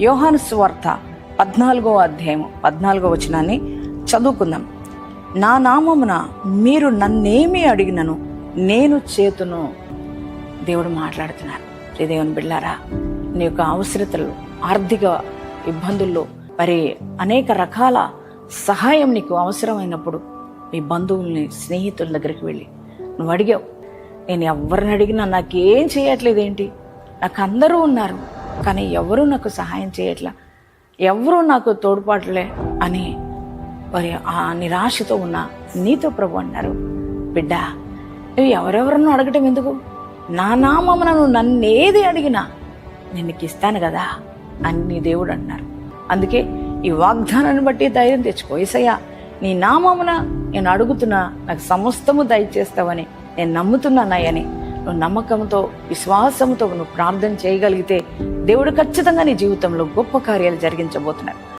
యోహాను స్వార్థ పద్నాలుగో అధ్యాయం పద్నాలుగో వచనాన్ని చదువుకుందాం. నా నామమున మీరు నన్నేమి అడిగినను నేను చేతును. దేవుడు మాట్లాడుతున్నారు శ్రీ దేవుని బిళ్ళారా నీ యొక్క అవసరతలు ఆర్థిక ఇబ్బందుల్లో మరి అనేక రకాల సహాయం నీకు అవసరమైనప్పుడు మీ బంధువుల్ని స్నేహితుల దగ్గరికి వెళ్ళి నువ్వు అడిగావు. నేను ఎవరిని అడిగినా నాకేం చేయట్లేదు ఏంటి నాకు అందరూ ఉన్నారు. కానీ ఎవరూ నాకు సహాయం చేయట్లా? ఎవరూ నాకు తోడ్పాట్లే అని మరి ఆ నిరాశతో ఉన్న నీతో ప్రభు అన్నారు. బిడ్డ నువ్వు ఎవరెవరన్నా అడగటం ఎందుకు? నా నామమున నువ్వు నన్ను ఏది అడిగినా నేను ఇస్తాను కదా అని దేవుడు అన్నారు. అందుకే ఈ వాగ్దానాన్ని బట్టి ధైర్యం తెచ్చుకో. ఏసయ్యా నీ నామమున నేను అడుగుతున్నా నాకు సమస్తము దయచేస్తావని నేను నమ్ముతున్నానయ్యని నువ్వు నమ్మకంతో విశ్వాసంతో నువ్వు ప్రార్థన చేయగలిగితే దేవుడు ఖచ్చితంగా నీ జీవితంలో గొప్ప కార్యాలు జరిగించబోతున్నాడు